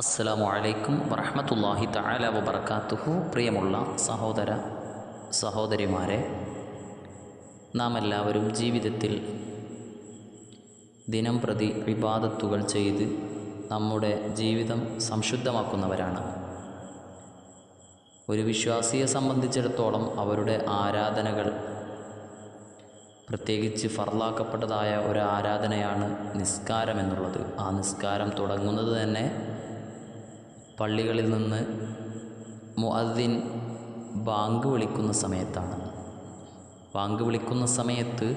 അസ്സലാമു അലൈക്കും വറഹമത്തല്ലാഹി തആല വബർക്കാത്തുഹു പ്രിയമുള്ള സഹോദര സഹോദരിമാരെ നാം എല്ലാവരും ജീവിതത്തിൽ ദിനം പ്രതി വിവാദത്തുകൾ ചെയ്ത് നമ്മുടെ ജീവിതം സംശുദ്ധമാക്കുന്നവരാണ്. ഒരു വിശ്വാസിയെ സംബന്ധിച്ചിടത്തോളം അവരുടെ ആരാധനകൾ പ്രത്യേകിച്ച് ഫർലാക്കപ്പെട്ടതായ ഒരു ആരാധനയാണ് നിസ്കാരം എന്നുള്ളത് ആ നിസ്കാരം തുടങ്ങുന്നത് തന്നെ പള്ളികളിൽ നിന്ന് മുഅദ്ദിൻ ബാങ്ക് വിളിക്കുന്ന സമയത്താണ്. ബാങ്ക് വിളിക്കുന്ന സമയത്ത്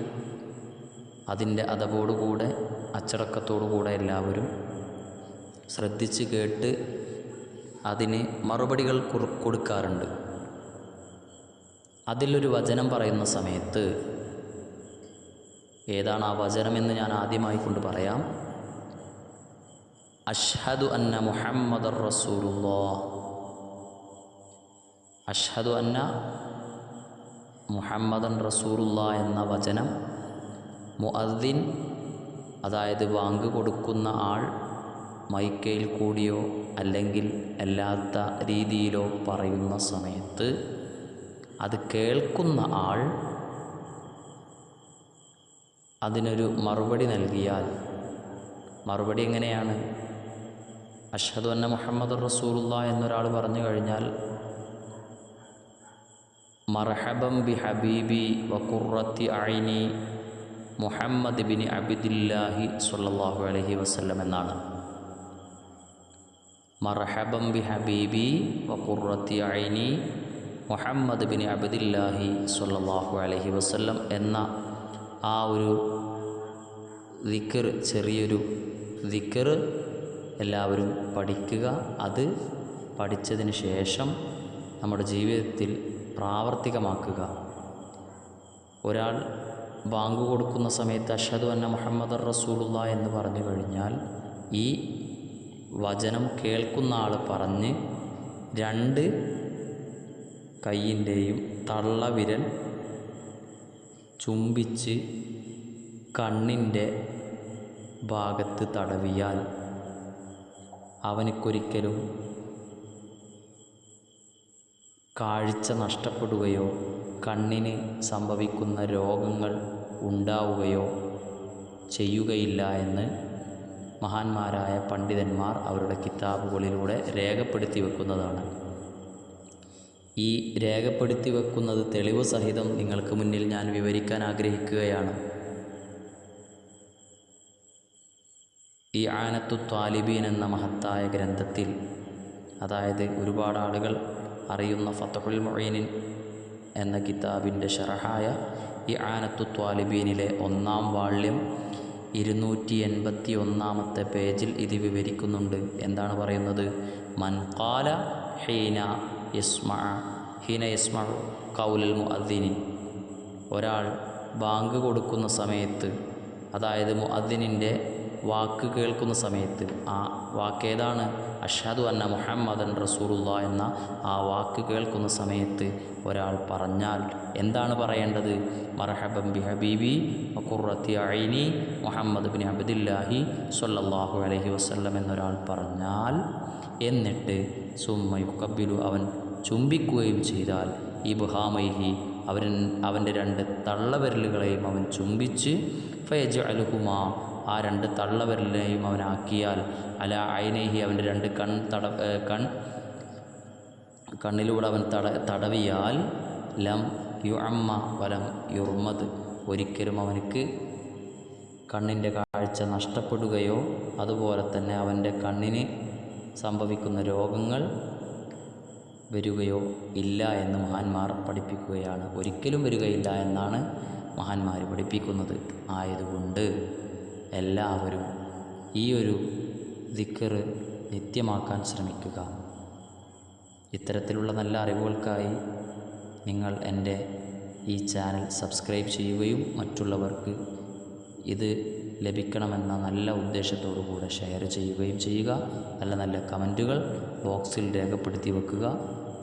അതിന്റെ അതവോടുകൂടെ അച്ചടക്കത്തോടുകൂടെ എല്ലാവരും ശ്രദ്ധിച്ച് കേട്ട് അതിന് മറുപടികൾ കൊടുക്കാറുണ്ട്. അതിലൊരു വചനം പറയുന്ന സമയത്ത് ഏതാണ് ആ വചനമെന്ന് ഞാൻ ആദ്യമായി കൊണ്ട് പറയാം. അഷ്ഹദു അന്ന മുഹമ്മദ് റസൂലുള്ള. അഷ്ഹദു അന്ന മുഹമ്മദൻ റസൂലുള്ള എന്ന വചനം മുഅദ്ദിൻ അതായത് വാങ്ക് കൊടുക്കുന്ന ആൾ മൈക്കയിൽ കൂടിയോ അല്ലെങ്കിൽ അല്ലാത്ത രീതിയിലോ പറയുന്ന സമയത്ത് അത് കേൾക്കുന്ന ആൾ അതിനൊരു മറുപടി നൽകിയാൽ മറുപടി എങ്ങനെയാണ്? അഷ്ഹദു അന്ന മുഹമ്മദ് റസൂലുള്ള എന്നൊരാൾ പറഞ്ഞു കഴിഞ്ഞാൽ മർഹബം ബി ഹബീബി വഖുറത്തി ഐനി മുഹമ്മദ് ബിൻ അബിദില്ലാഹി സ്വല്ലല്ലാഹു അലഹി വസല്ലം എന്നാണ്. മർഹബം ബി ഹബീബി വഖുറത്തി ഐനി മുഹമ്മദ് ബിൻ അബിദില്ലാഹി സ്വല്ലല്ലാഹു അലഹി വസല്ലം എന്ന ആ ഒരു ദിക്കർ ചെറിയൊരു ദിക്കർ എല്ലാവരും പഠിക്കുക. അത് പഠിച്ചതിന് ശേഷം നമ്മുടെ ജീവിതത്തിൽ പ്രാവർത്തികമാക്കുക. ഒരാൾ ബാങ്ക് കൊടുക്കുന്ന സമയത്ത് അഷദ് അന്ന മുഹമ്മദ് റസൂലുള്ള എന്ന് പറഞ്ഞു കഴിഞ്ഞാൽ ഈ വചനം കേൾക്കുന്ന ആൾ പറഞ്ഞ് രണ്ട് കൈയിന്റെയും തള്ളവിരൽ ചുംബിച്ച് കണ്ണിന്റെ ഭാഗത്ത് തടവിയാൽ അവനിക്കൊരിക്കലും കാഴ്ച നഷ്ടപ്പെടുകയോ കണ്ണിന് സംഭവിക്കുന്ന രോഗങ്ങൾ ഉണ്ടാവുകയോ ചെയ്യുകയില്ല എന്ന് മഹാന്മാരായ പണ്ഡിതന്മാർ അവരുടെ കിതാബുകളിലൂടെ രേഖപ്പെടുത്തി വെക്കുന്നതാണ്. ഈ രേഖപ്പെടുത്തി വെക്കുന്നത് തെളിവ് സഹിതം നിങ്ങൾക്ക് മുന്നിൽ ഞാൻ വിവരിക്കാൻ ആഗ്രഹിക്കുകയാണ്. ഈ ആനത്തു ത്വാലിബീൻ എന്ന മഹത്തായ ഗ്രന്ഥത്തിൽ അതായത് ഒരുപാട് ആളുകൾ അറിയുന്ന ഫത്തഹുൽ മൊയ്നിൻ എന്ന കിതാബിന്റെ ഷറഹായ ഈ ആനത്തു ത്വാലിബീനിലെ ഒന്നാം വാള്യം ഇരുന്നൂറ്റി എൺപത്തി ഒന്നാമത്തെ പേജിൽ ഇത് വിവരിക്കുന്നുണ്ട്. എന്താണ് പറയുന്നത്? മൻകാല ഹീന യസ്മ ഹീന യസ്മ കൗലൽ മുഅദ്ദിനി ഒരാൾ ബാങ്ക് കൊടുക്കുന്ന സമയത്ത് അതായത് മുഅദ്ദിനിന്റെ വാക്ക് കേൾക്കുന്ന സമയത്ത് ആ വാക്കേതാണ് അഷാദു അന്ന മുഹമ്മദൻ റസൂലുള്ള എന്ന ആ വാക്ക് കേൾക്കുന്ന സമയത്ത് ഒരാൾ പറഞ്ഞാൽ എന്താണ് പറയേണ്ടത്? മർഹബം ബി ഹബീബി വഖുറത്തി അയിനി മുഹമ്മദ് ബിൻ അബ്ദില്ലാഹി സൊല്ലാഹു അലഹി വസ്ല്ലം എന്നൊരാൾ പറഞ്ഞാൽ എന്നിട്ട് സുമ്മയുക്കബിലു അവൻ ചുംബിക്കുകയും ചെയ്താൽ ഈ ബുഹാമൈഹി അവൻ അവന്റെ രണ്ട് തള്ളവിരലുകളെയും അവൻ ചുംബിച്ച് ഫയജ് അലുഹുമാ ആ രണ്ട് തള്ളവരലിനെയും അവനാക്കിയാൽ അല അയനേഹി അവന്റെ രണ്ട് കൺ തട കൺ കണ്ണിലൂടെ അവൻ തട തടവിയാൽ ലം യു അമ്മ വലം യുർമത് ഒരിക്കലും അവനക്ക് കണ്ണിന്റെ കാഴ്ച നഷ്ടപ്പെടുകയോ അതുപോലെ തന്നെ അവന്റെ കണ്ണിന് സംഭവിക്കുന്ന രോഗങ്ങൾ വരികയോ ഇല്ല എന്ന് മഹാന്മാർ പഠിപ്പിക്കുകയാണ്. ഒരിക്കലും വരികയില്ല എന്നാണ് മഹാന്മാർ പഠിപ്പിക്കുന്നത്. ആയതുകൊണ്ട് എല്ലാവരും ഈ ഒരു ദിക്കറ് നിത്യമാക്കാൻ ശ്രമിക്കുക. ഇത്തരത്തിലുള്ള നല്ല അറിവുകൾക്കായി നിങ്ങൾ എന്റെ ഈ ചാനൽ സബ്സ്ക്രൈബ് ചെയ്യുകയും മറ്റുള്ളവർക്ക് ഇത് ലഭിക്കണമെന്ന നല്ല ഉദ്ദേശത്തോടു കൂടെ ഷെയർ ചെയ്യുകയും ചെയ്യുക. നല്ല നല്ല കമന്റുകൾ ബോക്സിൽ രേഖപ്പെടുത്തി വെക്കുക.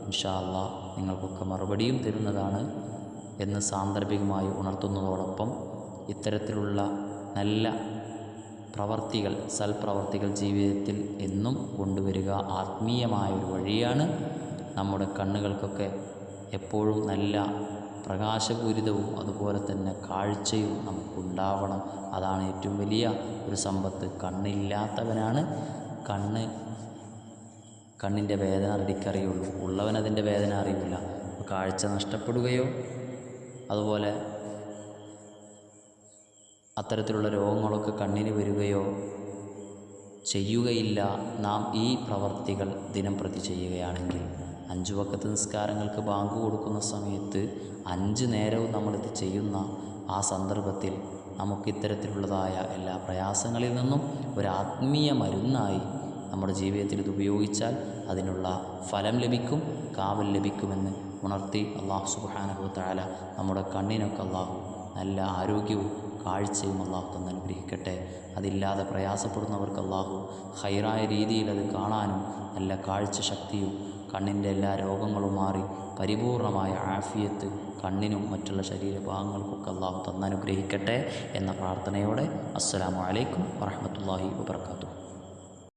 ഇൻഷാല്ല നിങ്ങൾക്കൊക്കെ മറുപടിയും തരുന്നതാണ് എന്ന് സാന്ദർഭികമായി ഉണർത്തുന്നതോടൊപ്പം ഇത്തരത്തിലുള്ള നല്ല പ്രവർത്തികൾ സൽപ്രവർത്തികൾ ജീവിതത്തിൽ എന്നും കൊണ്ടുവരിക ആത്മീയമായ ഒരു വഴിയാണ് നമ്മുടെ കണ്ണുകൾക്കൊക്കെ എപ്പോഴും നല്ല പ്രകാശപൂരിതവും അതുപോലെ തന്നെ കാഴ്ചയും നമുക്കുണ്ടാവണം. അതാണ് ഏറ്റവും വലിയ ഒരു സമ്പത്ത്. കണ്ണില്ലാത്തവനാണ് കണ്ണ് കണ്ണിന്റെ വേദന റെഡിക്കറിയുള്ളൂ. ഉള്ളവൻ അതിന്റെ വേദന അറിയില്ല. കാഴ്ച നഷ്ടപ്പെടുകയോ അതുപോലെ അത്തരത്തിലുള്ള രോഗങ്ങളൊക്കെ കണ്ണിന് വരികയോ ചെയ്യുകയില്ല. നാം ഈ പ്രവർത്തികൾ ദിനം പ്രതി ചെയ്യുകയാണെങ്കിൽ അഞ്ചു വക്കത്ത് നിസ്കാരങ്ങൾക്ക് ബാങ്ക് കൊടുക്കുന്ന സമയത്ത് അഞ്ച് നേരവും നമ്മളിത് ചെയ്യുന്ന ആ സന്ദർഭത്തിൽ നമുക്ക് ഇത്തരത്തിലുള്ളതായ എല്ലാ പ്രയാസങ്ങളിൽ നിന്നും ഒരു ആത്മീയ മരുന്നായി നമ്മുടെ ജീവിതത്തിൽ ഇത് ഉപയോഗിച്ചാൽ അതിനുള്ള ഫലം ലഭിക്കും കാവൽ ലഭിക്കുമെന്ന് ഉണർത്തി അള്ളാഹു സുബാനഹു താല നമ്മുടെ കണ്ണിനൊക്കെ അള്ളാഹു നല്ല ആരോഗ്യവും കാഴ്ചയും അള്ളാഹു തന്നെ അനുഗ്രഹിക്കട്ടെ. അതില്ലാതെ പ്രയാസപ്പെടുന്നവർക്ക് അള്ളാഹു ഹൈറായ രീതിയിൽ അത് കാണാനും നല്ല കാഴ്ച ശക്തിയും കണ്ണിന്റെ എല്ലാ രോഗങ്ങളും മാറി പരിപൂർണമായ ആഫിയത്ത് കണ്ണിനും മറ്റുള്ള ശരീരഭാഗങ്ങൾക്കൊക്കെ അള്ളാഹു തന്നനുഗ്രഹിക്കട്ടെ എന്ന പ്രാർത്ഥനയോടെ അസ്സലാമു അലൈക്കും വറഹമത്തല്ലാഹി വബർക്കാത്തു